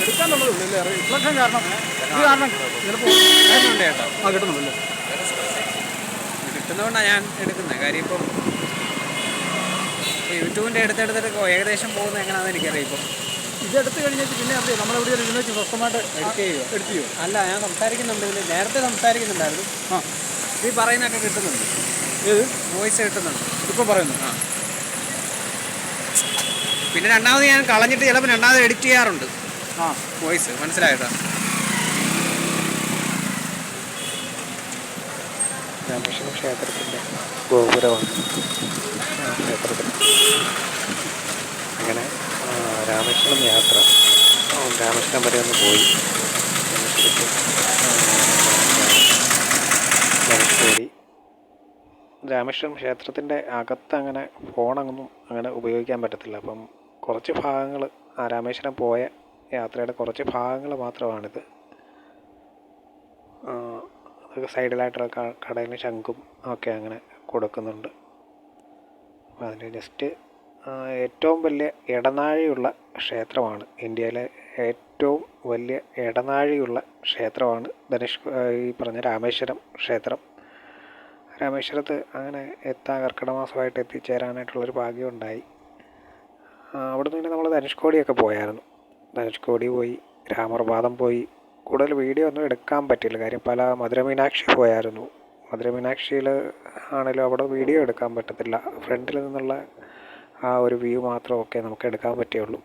Reflection കാരണം. ഇത് കാരണം ചിലപ്പോൾ ചേട്ടാ ആ കിട്ടുന്നുണ്ടല്ലേ കിട്ടുന്നതുകൊണ്ടാണ് ഞാൻ എടുക്കുന്നത്. കാര്യം ഇപ്പം യൂട്യൂബിന്റെ അടുത്തെടുത്തിട്ട് ഏകദേശം പോകുന്നത് എങ്ങനെയാണെന്ന് എനിക്കറിയാം ഇപ്പം. ഇത് എടുത്ത് കഴിഞ്ഞിട്ട് പിന്നെ അത് നമ്മളെവിടെ ഒരു വെച്ച് സ്വസ്ഥമായിട്ട് എഡിറ്റ് ചെയ്യുമോ എഡിറ്റ് ചെയ്യുമോ അല്ല ഞാൻ സംസാരിക്കുന്നുണ്ട്. ഇതിൽ നേരത്തെ സംസാരിക്കുന്നുണ്ടായിരുന്നു. ആ. ഈ പറയുന്നതൊക്കെ കിട്ടുന്നുണ്ട്. ഏത്? വോയിസ് കിട്ടുന്നുണ്ട്. ഇപ്പോൾ പറയുന്നു. ആ. പിന്നെ രണ്ടാമത് ഞാൻ കളഞ്ഞിട്ട് ചിലപ്പോൾ രണ്ടാമത് എഡിറ്റ് ചെയ്യാറുണ്ട്. ആ. വോയിസ് മനസ്സിലായതാ ക്ഷേത്രത്തിന്റെ ഗോപുരമാണ്. ക്ഷേത്രത്തിൽ അങ്ങനെ രാമേശ്വരം യാത്ര. രാമേശ്വരം വരെ ഒന്ന് പോയി. ധനുഷ്കോടി രാമേശ്വരം ക്ഷേത്രത്തിന്റെ അകത്ത് അങ്ങനെ ഫോണൊന്നും അങ്ങനെ ഉപയോഗിക്കാൻ പറ്റത്തില്ല. അപ്പം കുറച്ച് ഭാഗങ്ങൾ ആ രാമേശ്വരം പോയ യാത്രയുടെ കുറച്ച് ഭാഗങ്ങൾ മാത്രമാണിത്. അതൊക്കെ സൈഡിലായിട്ടുള്ള കടലിന് ശംഖും ഒക്കെ അങ്ങനെ കൊടുക്കുന്നുണ്ട്. അപ്പോൾ അതിന് ജസ്റ്റ് ഏറ്റവും വലിയ ഇടനാഴിയുള്ള ക്ഷേത്രമാണ്. ഇന്ത്യയിലെ ഏറ്റവും വലിയ ഇടനാഴിയുള്ള ക്ഷേത്രമാണ് ധനുഷ് ഈ പറഞ്ഞ രാമേശ്വരം ക്ഷേത്രം. രാമേശ്വരത്ത് അങ്ങനെ എത്താൻ കർക്കിടക മാസമായിട്ട് എത്തിച്ചേരാനായിട്ടുള്ളൊരു ഭാഗ്യം അവിടെ നിന്ന് നമ്മൾ ധനുഷ്കോടിയൊക്കെ പോയായിരുന്നു. ധനുഷ്കോടി പോയി രാമർപാദം പോയി. കൂടുതൽ വീഡിയോ ഒന്നും എടുക്കാൻ പറ്റില്ല. കാര്യം പല മധുരമീനാക്ഷി പോയായിരുന്നു. മധുരമീനാക്ഷിയിൽ ആണെങ്കിലും അവിടെ വീഡിയോ എടുക്കാൻ പറ്റത്തില്ല. ഫ്രണ്ടിൽ നിന്നുള്ള ആ ഒരു വ്യൂ മാത്രമൊക്കെ നമുക്ക് എടുക്കാൻ പറ്റുള്ളൂ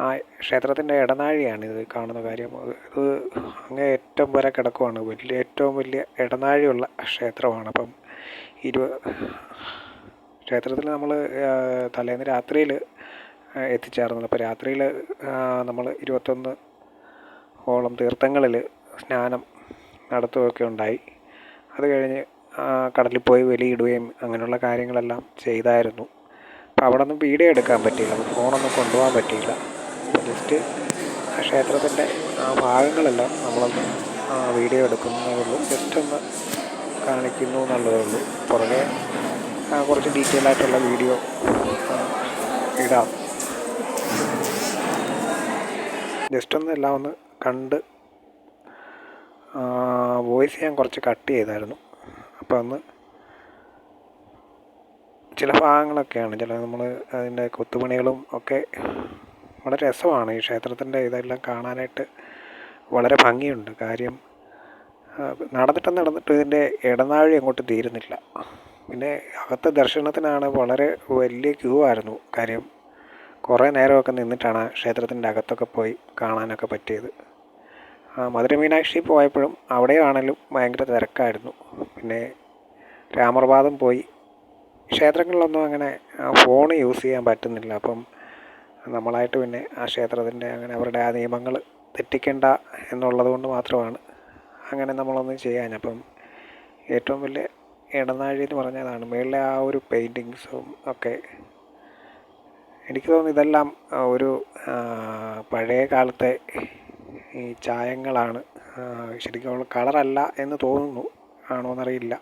ആ ക്ഷേത്രത്തിന്റെ ഇടനാഴിയാണ് ഇത് കാണുന്ന കാര്യം. ഇത് അങ്ങേ ഏറ്റവും വരെ കിടക്കുവാണ്. വലിയ ഏറ്റവും വലിയ ഇടനാഴിയുള്ള ക്ഷേത്രമാണ്. അപ്പം ഇരുപ ക്ഷേത്രത്തിൽ നമ്മൾ തലേന്ന് രാത്രിയിൽ എത്തിച്ചേർന്നത്. അപ്പോൾ രാത്രിയിൽ നമ്മൾ ഇരുപത്തൊന്ന് ഓളം തീർത്ഥങ്ങളിൽ സ്നാനം നടത്തുകയൊക്കെ ഉണ്ടായി. അത് കഴിഞ്ഞ് കടലിൽ പോയി വെളിയിടുകയും അങ്ങനെയുള്ള കാര്യങ്ങളെല്ലാം ചെയ്തായിരുന്നു. അപ്പോൾ അവിടെ ഒന്നും വീഡിയോ എടുക്കാൻ പറ്റിയില്ല. ഫോണൊന്നും കൊണ്ടുപോകാൻ പറ്റിയില്ല. അപ്പോൾ ജസ്റ്റ് ക്ഷേത്രത്തിന്റെ ആ ഭാഗങ്ങളെല്ലാം നമ്മളൊന്ന് വീഡിയോ എടുക്കുന്നതേ ഉള്ളൂ. ജസ്റ്റ് ഒന്ന് കാണിക്കുന്നു എന്നുള്ളതേ ഉള്ളൂ. പുറകെ കുറച്ച് ഡീറ്റെയിൽ ആയിട്ടുള്ള വീഡിയോ ഇടാം. ജസ്റ്റ് ഒന്ന് എല്ലാം ഒന്ന് കണ്ട് വോയിസ് ഞാൻ കുറച്ച് കട്ട് ചെയ്തായിരുന്നു. അപ്പോൾ അന്ന് ചില ഭാഗങ്ങളൊക്കെയാണ് ചില നമ്മൾ അതിന്റെ കൊത്തുപണികളും ഒക്കെ വളരെ രസമാണ്. ഈ ക്ഷേത്രത്തിന്റെ ഇതെല്ലാം കാണാനായിട്ട് വളരെ ഭംഗിയുണ്ട്. കാര്യം നടന്നിട്ട് നടന്നിട്ട് ഇതിന്റെ ഇടനാഴി അങ്ങോട്ട് തീരുന്നില്ല. പിന്നെ അകത്തെ ദർശനത്തിനാണ് വളരെ വലിയ ക്യൂ ആയിരുന്നു. കാര്യം കുറേ നേരമൊക്കെ നിന്നിട്ടാണ് ക്ഷേത്രത്തിന്റെ അകത്തൊക്കെ പോയി കാണാനൊക്കെ പറ്റിയത്. മധുര മീനാക്ഷി പോയപ്പോഴും അവിടെയാണെങ്കിലും ഭയങ്കര തിരക്കായിരുന്നു. പിന്നെ രാമർവാദം പോയി. ക്ഷേത്രങ്ങളിലൊന്നും അങ്ങനെ ഫോൺ യൂസ് ചെയ്യാൻ പറ്റുന്നില്ല. അപ്പം നമ്മളായിട്ട് പിന്നെ ആ ക്ഷേത്രത്തിന്റെ അങ്ങനെ അവരുടെ ആ നിയമങ്ങൾ തെറ്റിക്കേണ്ട എന്നുള്ളത് കൊണ്ട് മാത്രമാണ് അങ്ങനെ നമ്മളൊന്നും ചെയ്യാൻ അപ്പം ഏറ്റവും വലിയ ഇടനാഴി എന്ന് പറഞ്ഞതാണ് മേളിലെ ആ ഒരു പെയിന്റിങ്സും ഒക്കെ എനിക്ക് തോന്നുന്നു ഇതെല്ലാം ഒരു പഴയ കാലത്തെ ഈ ചായങ്ങളാണ്. ശരിക്കും ശരിക്കും കളറല്ല എന്ന് തോന്നുന്നു. ആണോ എന്നറിയില്ല.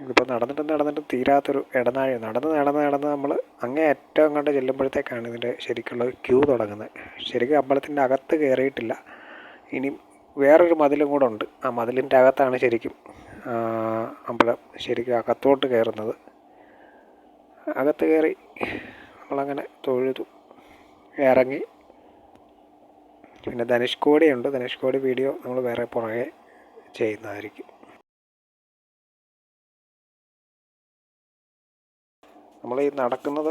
ഇതിപ്പോൾ നടന്നിട്ട് നടന്നിട്ട് തീരാത്തൊരു ഇടനാഴി. നടന്ന് നടന്ന് നടന്ന് നമ്മൾ അങ്ങേ അറ്റം കണ്ട് ചെല്ലുമ്പോഴത്തേക്കാണ് ഇതിന്റെ ശരിക്കുള്ള ക്യൂ തുടങ്ങുന്നത്. ശരിക്കും അമ്പലത്തിന്റെ അകത്ത് കയറിയിട്ടില്ല ഇനി വേറൊരു മതിലും കൂടെ ഉണ്ട്. ആ മതിലിന്റെ അകത്താണ് ശരിക്കും അമ്പലം ശരിക്കും അകത്തോട്ട് കയറുന്നത് അകത്ത് കയറി നമ്മളങ്ങനെ തൊഴുതു. ഇറങ്ങി. പിന്നെ ധനുഷ്കോടിയുണ്ട് ധനുഷ്കോടി വീഡിയോ നമ്മൾ വേറെ പുറകെ ചെയ്യുന്നതായിരിക്കും. നമ്മൾ ഈ നടക്കുന്നത്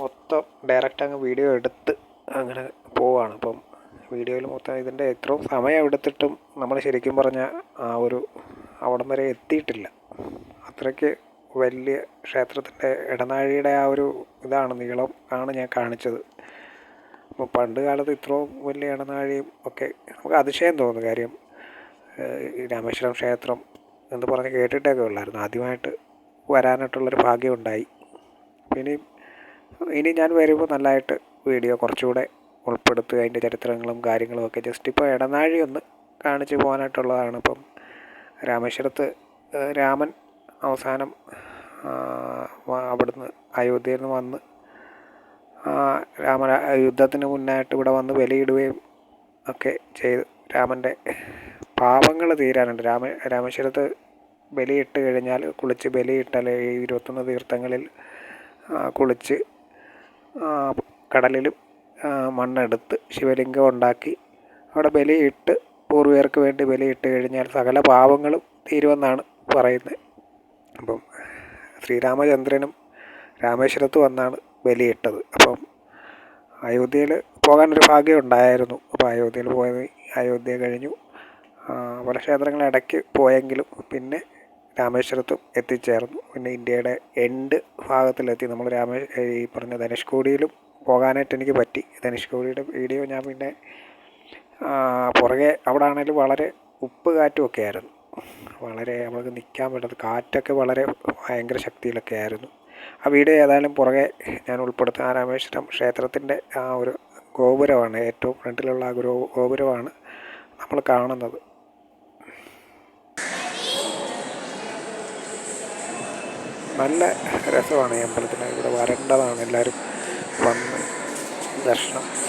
മൊത്തം ഡയറക്റ്റ് അങ്ങ് വീഡിയോ എടുത്ത് അങ്ങനെ പോവാണ്. അപ്പം വീഡിയോയിൽ മൊത്തം ഇതിന്റെ എത്രയും സമയം എടുത്തിട്ടും നമ്മൾ ശരിക്കും പറഞ്ഞാൽ ആ ഒരു അവിടം വരെ എത്തിയിട്ടില്ല. അത്രയ്ക്ക് വലിയ ക്ഷേത്രത്തിന്റെ ഇടനാഴിയുടെ ആ ഒരു ഇതാണ് നീളം ആണ് ഞാൻ കാണിച്ചത്. അപ്പോൾ പണ്ട് കാലത്ത് ഇത്രയും വലിയ ഇടനാഴിയും ഒക്കെ നമുക്ക് അതിശയം തോന്നുന്നു കാര്യം രാമേശ്വരം ക്ഷേത്രം എന്ന് പറഞ്ഞ് കേട്ടിട്ടൊക്കെ ഉള്ളായിരുന്നു. ആദ്യമായിട്ട് വരാനായിട്ടുള്ളൊരു ഭാഗ്യം ഉണ്ടായി. ഇനി ഇനി ഞാൻ വരുമ്പോൾ നല്ലതായിട്ട് വീഡിയോ കുറച്ചുകൂടെ ഉൾപ്പെടുത്തുക അതിന്റെ ചരിത്രങ്ങളും കാര്യങ്ങളും ഒക്കെ. ജസ്റ്റ് ഇപ്പോൾ ഇടനാഴി ഒന്ന് കാണിച്ചു പോകാനായിട്ടുള്ളതാണ്. ഇപ്പം രാമേശ്വരത്ത് രാമൻ അവസാനം അവിടുന്ന് അയോധ്യയിൽ നിന്ന് വന്ന് രാമ യുദ്ധത്തിന് മുന്നായിട്ട് ഇവിടെ വന്ന് ബലിയിടുകയും ഒക്കെ ചെയ്തു രാമന്റെ പാപങ്ങൾ തീരാനുണ്ട്. രാമ രാമേശ്വരത്ത് ബലിയിട്ട് കഴിഞ്ഞാൽ കുളിച്ച് ബലിയിട്ടാൽ ഈ ഇരുപത്തൊന്ന് തീർത്ഥങ്ങളിൽ കുളിച്ച് കടലിലും മണ്ണെടുത്ത് ശിവലിംഗം ഉണ്ടാക്കി അവിടെ ബലിയിട്ട് പൂർവികർക്ക് വേണ്ടി ബലിയിട്ട് കഴിഞ്ഞാൽ സകല പാപങ്ങളും തീരുമെന്നാണ് പറയുന്നത്. അപ്പം ശ്രീരാമചന്ദ്രനും രാമേശ്വരത്ത് വന്നാണ് ബലിയിട്ടത്. അപ്പം അയോധ്യയിൽ പോകാനൊരു ഭാഗ്യം ഉണ്ടായിരുന്നു അപ്പോൾ അയോധ്യയിൽ പോയത് അയോധ്യ കഴിഞ്ഞു. പല ക്ഷേത്രങ്ങൾ ഇടയ്ക്ക് പോയെങ്കിലും പിന്നെ രാമേശ്വരത്തും എത്തിച്ചേർന്നു. പിന്നെ ഇന്ത്യയുടെ എൻഡ് ഭാഗത്തിലെത്തി. നമ്മൾ രാമേ ഈ പറഞ്ഞ ധനുഷ്കോടിയിലും പോകാനായിട്ട് എനിക്ക് പറ്റി. ധനുഷ്കോടിയുടെ വീഡിയോ ഞാൻ പിന്നെ പുറകെ അവിടെ ആണെങ്കിലും വളരെ ഉപ്പ് കാറ്റുമൊക്കെ ആയിരുന്നു വളരെ നമുക്ക് നിൽക്കാൻ പറ്റാത്ത കാറ്റൊക്കെ വളരെ ഭയങ്കര ശക്തിയിലൊക്കെ ആയിരുന്നു. ആ വീഡിയോ ഏതായാലും പുറകെ ഞാൻ ഉൾപ്പെടുത്തും. ആ രാമേശ്വരം ക്ഷേത്രത്തിന്റെ ആ ഒരു ഗോപുരമാണ്. ഏറ്റവും ഫ്രണ്ടിലുള്ള ആ ഗോ ഗോപുരമാണ് നമ്മൾ കാണുന്നത്. നല്ല രസമാണ് ഈ അമ്പലത്തിന് ഇവിടെ വരേണ്ടതാണ് എല്ലാവരും വന്ന് ദർശനം.